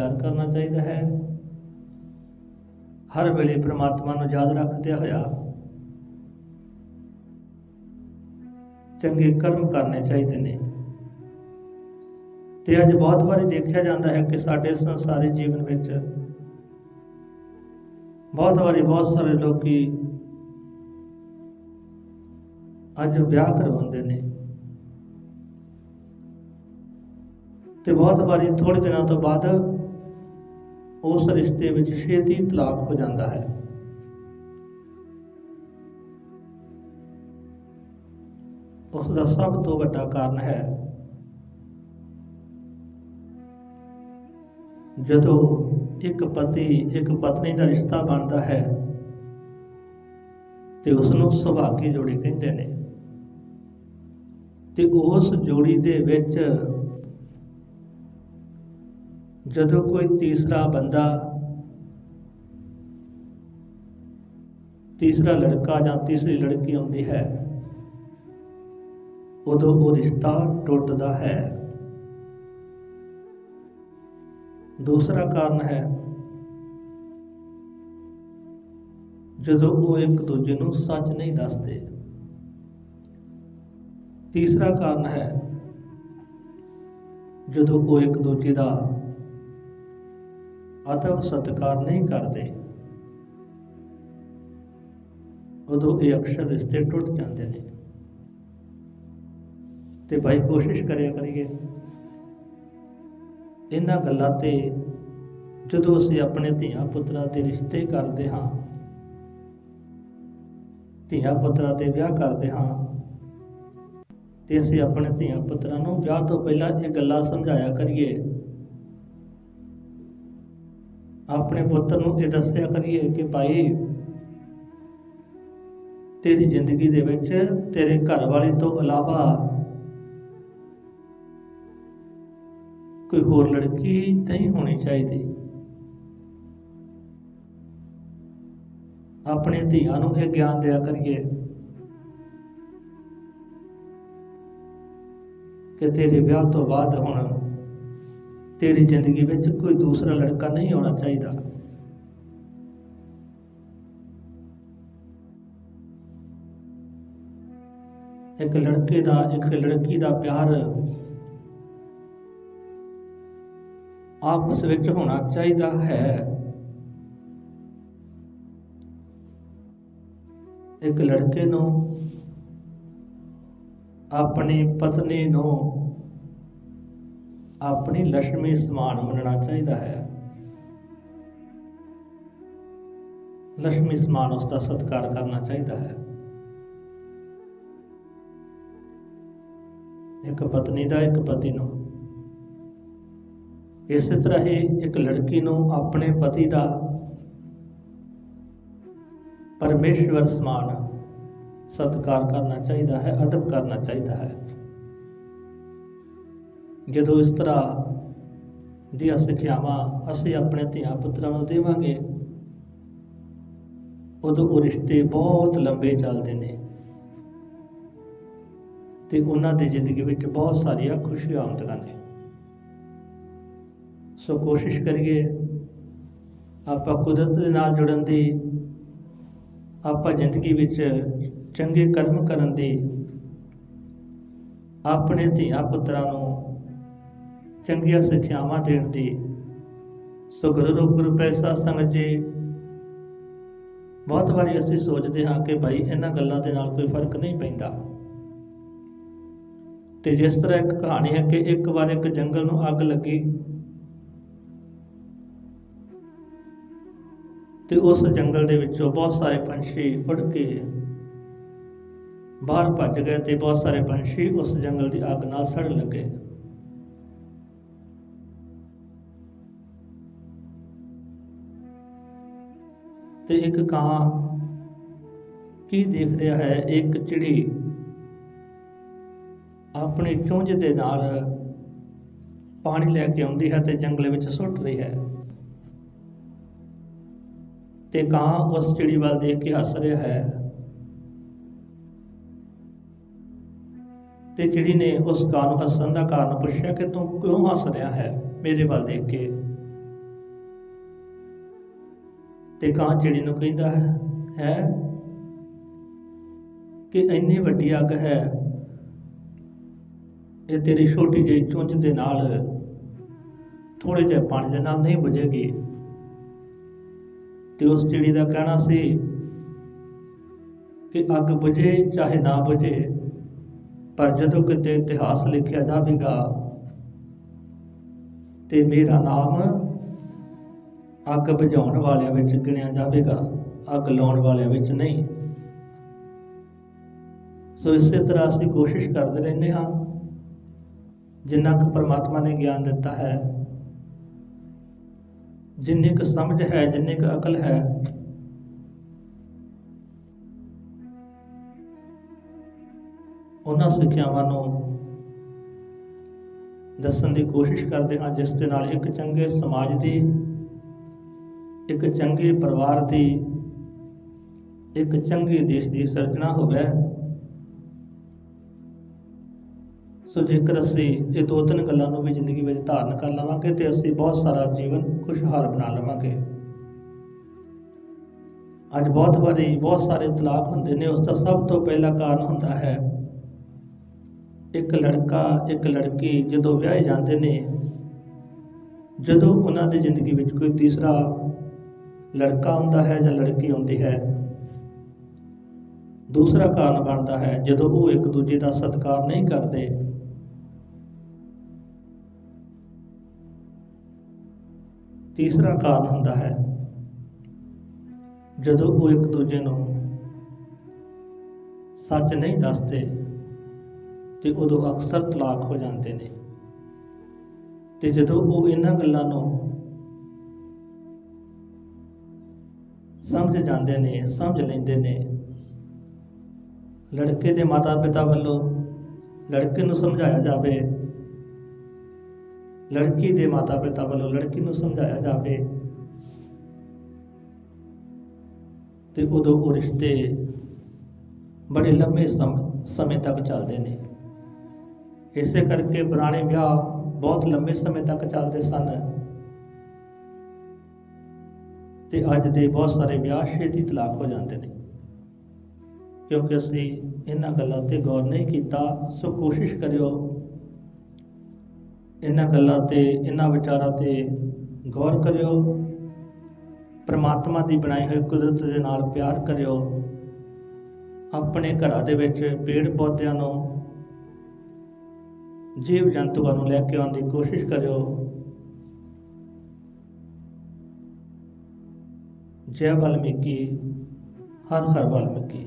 ਪਿਆਰ ਕਰਨਾ ਚਾਹੀਦਾ ਹੈ। ਹਰ ਵੇਲੇ ਪ੍ਰਮਾਤਮਾ ਨੂੰ ਯਾਦ ਰੱਖਦਿਆਂ ਹੋਇਆ ਚੰਗੇ ਕਰਮ ਕਰਨੇ ਚਾਹੀਦੇ ਨੇ। ਤੇ ਅੱਜ ਬਹੁਤ ਵਾਰੀ ਦੇਖਿਆ ਜਾਂਦਾ ਹੈ ਕਿ ਸਾਡੇ ਸੰਸਾਰੀ ਜੀਵਨ ਵਿੱਚ ਬਹੁਤ ਵਾਰੀ ਬਹੁਤ ਸਾਰੇ ਲੋਕੀ ਅੱਜ ਵਿਆਹ ਕਰਵਾਉਂਦੇ ਨੇ। ਤੇ ਬਹੁਤ ਵਾਰੀ ਥੋੜੇ ਦਿਨਾਂ ਤੋਂ ਬਾਅਦ ਉਸ ਰਿਸ਼ਤੇ ਵਿੱਚ ਛੇਤੀ ਤਲਾਕ ਹੋ ਜਾਂਦਾ ਹੈ। ਉਸ ਦਾ ਸਭ ਤੋਂ ਵੱਡਾ ਕਾਰਨ ਹੈ, ਜਦੋਂ ਇੱਕ ਪਤੀ ਇੱਕ ਪਤਨੀ ਦਾ ਰਿਸ਼ਤਾ ਬਣਦਾ ਹੈ, ਤੇ ਉਸ ਨੂੰ ਸੁਭਾਗੀ ਜੋੜੀ ਕਹਿੰਦੇ ਨੇ। ਤੇ ਉਸ ਜੋੜੀ ਦੇ ਵਿੱਚ ਜਦੋਂ ਕੋਈ ਤੀਸਰਾ ਬੰਦਾ, ਤੀਸਰਾ ਲੜਕਾ ਜਾਂ ਤੀਸਰੀ ਲੜਕੀ ਆਉਂਦੀ ਹੈ, ਉਦੋਂ ਉਹ ਰਿਸ਼ਤਾ ਟੁੱਟਦਾ ਹੈ। ਦੂਸਰਾ ਕਾਰਨ ਹੈ, ਜਦੋਂ ਉਹ ਇੱਕ ਦੂਜੇ ਨੂੰ ਸੱਚ ਨਹੀਂ ਦੱਸਦੇ। ਤੀਸਰਾ ਕਾਰਨ ਹੈ, ਜਦੋਂ ਉਹ ਇੱਕ ਦੂਜੇ ਦਾ ਅਦਬ ਸਤਿਕਾਰ ਨਹੀਂ ਕਰਦੇ। ਉਦੋਂ ਇਹ ਅਕਸਰ ਰਿਸ਼ਤੇ ਟੁੱਟ ਜਾਂਦੇ ਨੇ। ਤੇ ਭਾਈ ਕੋਸ਼ਿਸ਼ ਕਰਿਆ ਕਰੀਏ। ਇਹਨਾਂ ਗੱਲਾਂ ਤੇ ਜਦੋਂ ਅਸੀਂ ਆਪਣੇ ਧੀਆਂ ਪੁੱਤਰਾਂ ਦੇ ਰਿਸ਼ਤੇ ਕਰਦੇ ਹਾਂ, ਧੀਆਂ ਪੁੱਤਰਾਂ 'ਤੇ ਵਿਆਹ ਕਰਦੇ ਹਾਂ, ਤੇ ਅਸੀਂ ਆਪਣੇ ਧੀਆਂ ਪੁੱਤਰਾਂ ਨੂੰ ਵਿਆਹ ਤੋਂ ਪਹਿਲਾਂ ਇਹ ਗੱਲਾਂ ਸਮਝਾਇਆ ਕਰੀਏ ਆਪਣੇ ਪੁੱਤਰ ਨੂੰ ਇਹ ਦੱਸਿਆ ਕਰੀਏ ਕਿ ਭਾਈ, ਤੇਰੀ ਜ਼ਿੰਦਗੀ ਦੇ ਵਿੱਚ ਤੇਰੇ ਘਰ ਵਾਲੀ ਤੋਂ ਇਲਾਵਾ ਕੋਈ ਹੋਰ ਲੜਕੀ ਨਹੀਂ ਹੋਣੀ ਚਾਹੀਦੀ। ਆਪਣੇ ਧੀਆਂ ਨੂੰ ਇਹ ਗਿਆਨ ਦਿਆ ਕਰੀਏ ਕਿ ਤੇਰੇ ਵਿਆਹ ਤੋਂ ਬਾਅਦ ਹੁਣ ਤੇਰੀ ਜ਼ਿੰਦਗੀ ਵਿੱਚ ਕੋਈ ਦੂਸਰਾ ਲੜਕਾ ਨਹੀਂ ਆਉਣਾ ਚਾਹੀਦਾ। ਇੱਕ ਲੜਕੇ ਦਾ, ਇੱਕ ਲੜਕੀ ਦਾ ਪਿਆਰ ਆਪਸ ਵਿੱਚ ਹੋਣਾ ਚਾਹੀਦਾ ਹੈ। ਇੱਕ ਲੜਕੇ ਨੂੰ, ਆਪਣੀ ਪਤਨੀ ਨੂੰ ਆਪਣੀ ਲక్ష్ਮੀ ਸਮਾਨ ਮੰਨਣਾ ਚਾਹੀਦਾ ਹੈ। ਲక్ష్ਮੀ ਸਮਾਨ ਉਸ ਦਾ ਸਤਿਕਾਰ ਕਰਨਾ ਚਾਹੀਦਾ ਹੈ। ਇੱਕ ਪਤਨੀ ਦਾ ਇੱਕ ਪਤੀ ਨੂੰ। ਇਸੇ ਤਰ੍ਹਾਂ ਹੀ ਇੱਕ ਲੜਕੀ ਨੂੰ ਆਪਣੇ ਪਤੀ ਦਾ ਪਰਮੇਸ਼ਵਰ ਸਮਾਨ ਸਤਿਕਾਰ ਕਰਨਾ ਚਾਹੀਦਾ ਹੈ, ਅਦਬ ਕਰਨਾ ਚਾਹੀਦਾ ਹੈ। ਜਦੋਂ ਇਸ ਤਰ੍ਹਾਂ ਦੀਆਂ ਸਿੱਖਿਆਵਾਂ ਅਸੀਂ ਆਪਣੇ ਧੀਆਂ ਪੁੱਤਰਾਂ ਨੂੰ ਦੇਵਾਂਗੇ, ਉਦੋਂ ਉਹ ਰਿਸ਼ਤੇ ਬਹੁਤ ਲੰਬੇ ਚੱਲਦੇ ਨੇ ਤੇ ਉਹਨਾਂ ਦੀ ਜ਼ਿੰਦਗੀ ਵਿੱਚ ਬਹੁਤ ਸਾਰੀਆਂ ਖੁਸ਼ੀਆਂ ਆਉਂਦੀਆਂ ਨੇ। ਸੋ ਕੋਸ਼ਿਸ਼ ਕਰੀਏ ਆਪਾਂ ਕੁਦਰਤ ਦੇ ਨਾਲ ਜੁੜਨ ਦੀ, ਆਪਾਂ ਜ਼ਿੰਦਗੀ ਵਿੱਚ ਚੰਗੇ ਕਰਮ ਕਰਨ ਦੀ, ਆਪਣੇ ਧੀਆਂ ਪੁੱਤਰਾਂ ਨੂੰ ਚੰਗੀਆਂ ਸਿੱਖਿਆਵਾਂ ਦੇਣ ਦੀ। ਸੋ ਗੁਰੂ ਰੂਪ ਗੁਰੂ ਪੈਸਾ ਸੰਗਤ ਜੀ, ਬਹੁਤ ਵਾਰੀ ਅਸੀਂ ਸੋਚਦੇ ਹਾਂ ਕਿ ਭਾਈ ਇਹਨਾਂ ਗੱਲਾਂ ਦੇ ਨਾਲ ਕੋਈ ਫ਼ਰਕ ਨਹੀਂ ਪੈਂਦਾ। ਤੇ ਜਿਸ ਤਰ੍ਹਾਂ ਇੱਕ ਕਹਾਣੀ ਹੈ ਕਿ ਇੱਕ ਵਾਰ ਇੱਕ ਜੰਗਲ ਨੂੰ ਅੱਗ ਲੱਗੀ, ਤੇ ਉਸ ਜੰਗਲ ਦੇ ਵਿੱਚੋਂ ਬਹੁਤ ਸਾਰੇ ਪੰਛੀ ਉੱਡ ਕੇ ਬਾਹਰ ਭੱਜ ਗਏ ਤੇ ਬਹੁਤ ਸਾਰੇ ਪੰਛੀ ਉਸ ਜੰਗਲ ਦੀ ਅੱਗ ਨਾਲ ਸੜਨ ਲੱਗੇ। ਤੇ ਇੱਕ ਕਾਂ ਕੀ ਦੇਖ ਰਿਹਾ ਹੈ? ਇੱਕ ਚਿੜੀ ਆਪਣੀ ਚੁੰਝ ਦੇ ਨਾਲ ਪਾਣੀ ਲੈ ਕੇ ਆਉਂਦੀ ਹੈ ਤੇ ਜੰਗਲ ਵਿੱਚ ਸੁੱਟ ਰਹੀ ਹੈ। ਤੇ ਕਾਂ ਉਸ ਚਿੜੀ ਵੱਲ ਦੇਖ ਕੇ ਹੱਸ ਰਿਹਾ ਹੈ। ਤੇ ਚਿੜੀ ਨੇ ਉਸ ਕਾਂ ਨੂੰ ਹੱਸਣ ਦਾ ਕਾਰਨ ਪੁੱਛਿਆ ਕਿ ਤੂੰ ਕਿਉਂ ਹੱਸ ਰਿਹਾ ਹੈ ਮੇਰੇ ਵੱਲ ਦੇਖ ਕੇ? ਤੇ ਕਾਂ ਚਿੜੀ ਨੂੰ ਕਹਿੰਦਾ ਹੈ ਹੈ ਕਿ ਇੰਨੀ ਵੱਡੀ ਅੱਗ ਹੈ, ਇਹ ਤੇਰੀ ਛੋਟੀ ਜਿਹੀ ਚੁੰਝ ਦੇ ਨਾਲ ਥੋੜੇ ਜਿਹੇ ਪਾਣੀ ਦੇ ਨਾਲ ਨਹੀਂ ਬੁਝੇਗੀ। ਤੇ ਉਸ ਚਿੜੀ ਦਾ ਕਹਿਣਾ ਸੀ ਕਿ ਅੱਗ ਬੁਝੇ ਚਾਹੇ ਨਾ ਬੁਝੇ, ਪਰ ਜਦੋਂ ਕਿਤੇ ਇਤਿਹਾਸ ਲਿਖਿਆ ਜਾਵੇਗਾ ਤੇ ਮੇਰਾ ਨਾਮ ਅੱਗ ਬੁਝਾਉਣ ਵਾਲਿਆਂ ਵਿੱਚ ਗਿਣਿਆ ਜਾਵੇਗਾ, ਅੱਗ ਲਾਉਣ ਵਾਲਿਆਂ ਵਿੱਚ ਨਹੀਂ। ਸੋ ਇਸੇ ਤਰ੍ਹਾਂ ਅਸੀਂ ਕੋਸ਼ਿਸ਼ ਕਰਦੇ ਰਹਿੰਦੇ ਹਾਂ, ਜਿੰਨਾ ਕੁ ਪਰਮਾਤਮਾ ਨੇ ਗਿਆਨ ਦਿੱਤਾ ਹੈ, ਜਿੰਨੀ ਕੁ ਸਮਝ ਹੈ, ਜਿੰਨੀ ਕੁ ਅਕਲ ਹੈ, ਉਹਨਾਂ ਸਿੱਖਿਆਵਾਂ ਨੂੰ ਦੱਸਣ ਦੀ ਕੋਸ਼ਿਸ਼ ਕਰਦੇ ਹਾਂ, ਜਿਸ ਦੇ ਨਾਲ ਇੱਕ ਚੰਗੇ ਸਮਾਜ ਦੀ ਇੱਕ ਚੰਗੇ ਪਰਿਵਾਰ ਦੀ, ਇੱਕ ਚੰਗੇ ਦੇਸ਼ ਦੀ ਸਿਰਜਣਾ ਹੋਵੇ। ਸੋ ਜੇਕਰ ਅਸੀਂ ਇਹ ਦੋ ਤਿੰਨ ਗੱਲਾਂ ਨੂੰ ਵੀ ਜ਼ਿੰਦਗੀ ਵਿੱਚ ਧਾਰਨ ਕਰ ਲਵਾਂਗੇ ਤੇ ਅਸੀਂ ਬਹੁਤ ਸਾਰਾ ਜੀਵਨ ਖੁਸ਼ਹਾਲ ਬਣਾ ਲਵਾਂਗੇ। ਅੱਜ ਬਹੁਤ ਵਾਰੀ ਬਹੁਤ ਸਾਰੇ ਤਲਾਕ ਹੁੰਦੇ ਨੇ, ਉਸ ਦਾ ਸਭ ਤੋਂ ਪਹਿਲਾ ਕਾਰਨ ਹੁੰਦਾ ਹੈ, ਇੱਕ ਲੜਕਾ, ਇੱਕ ਲੜਕੀ ਜਦੋਂ ਵਿਆਹੇ ਜਾਂਦੇ ਨੇ, ਜਦੋਂ ਉਹਨਾਂ ਦੀ ਜ਼ਿੰਦਗੀ ਵਿੱਚ ਕੋਈ ਤੀਸਰਾ ਲੜਕਾ ਆਉਂਦਾ ਹੈ ਜਾਂ ਲੜਕੀ ਆਉਂਦੀ ਹੈ। ਦੂਸਰਾ ਕਾਰਨ ਬਣਦਾ ਹੈ, ਜਦੋਂ ਉਹ ਇੱਕ ਦੂਜੇ ਦਾ ਸਤਿਕਾਰ ਨਹੀਂ ਕਰਦੇ। ਤੀਸਰਾ ਕਾਰਨ ਹੁੰਦਾ ਹੈ, ਜਦੋਂ ਉਹ ਇੱਕ ਦੂਜੇ ਨੂੰ ਸੱਚ ਨਹੀਂ ਦੱਸਦੇ, ਤੇ ਉਦੋਂ ਅਕਸਰ ਤਲਾਕ ਹੋ ਜਾਂਦੇ ਨੇ। ਤੇ ਜਦੋਂ ਉਹ ਇਹਨਾਂ ਗੱਲਾਂ ਨੂੰ ਸਮਝ ਜਾਂਦੇ ਨੇ, ਸਮਝ ਲੈਂਦੇ ਨੇ। ਲੜਕੇ ਦੇ ਮਾਤਾ-ਪਿਤਾ ਵੱਲੋਂ ਲੜਕੇ ਨੂੰ ਸਮਝਾਇਆ ਜਾਵੇ। ਲੜਕੀ ਦੇ ਮਾਤਾ-ਪਿਤਾ ਵੱਲੋਂ ਲੜਕੀ ਨੂੰ ਸਮਝਾਇਆ ਜਾਵੇ। ਤੇ ਉਦੋਂ ਉਹ ਰਿਸ਼ਤੇ ਬੜੇ ਲੰਮੇ ਸਮ- ਸਮੇਂ ਤੱਕ ਚੱਲਦੇ ਨੇ। ਇਸੇ ਕਰਕੇ ਪੁਰਾਣੇ ਵਿਆਹ ਬਹੁਤ ਲੰਬੇ ਸਮੇਂ ਤੱਕ ਚੱਲਦੇ ਸਨ। ਤੇ ਅੱਜ ਦੇ ਬਹੁਤ ਸਾਰੇ ਵਿਆਹ ਛੇਤੀ ਤਲਾਕ ਹੋ ਜਾਂਦੇ ਨੇ। ਕਿਉਂਕਿ ਅਸੀਂ ਇਹਨਾਂ ਗੱਲਾਂ ਤੇ ਗੌਰ ਨਹੀਂ ਕੀਤਾ, ਸੋ ਕੋਸ਼ਿਸ਼ ਕਰਿਓ ਇਹਨਾਂ ਗੱਲਾਂ ਤੇ, ਇਹਨਾਂ ਵਿਚਾਰਾਂ ਤੇ ਗੌਰ ਕਰਿਓ, ਪ੍ਰਮਾਤਮਾ ਦੀ ਬਣਾਈ ਹੋਈ ਕੁਦਰਤ ਦੇ ਨਾਲ ਪਿਆਰ ਕਰਿਓ, ਆਪਣੇ ਘਰਾਂ ਦੇ ਵਿੱਚ ਪੇੜ ਪੌਦਿਆਂ ਨੂੰ, ਜੀਵ ਜੰਤੂਆਂ ਨੂੰ ਲੈ ਕੇ ਆਉਣ ਦੀ ਕੋਸ਼ਿਸ਼ ਕਰਿਓ ਜੈ ਵਾਲਮੀਕੀ ਹਰ ਹਰ ਵਾਲਮੀਕੀ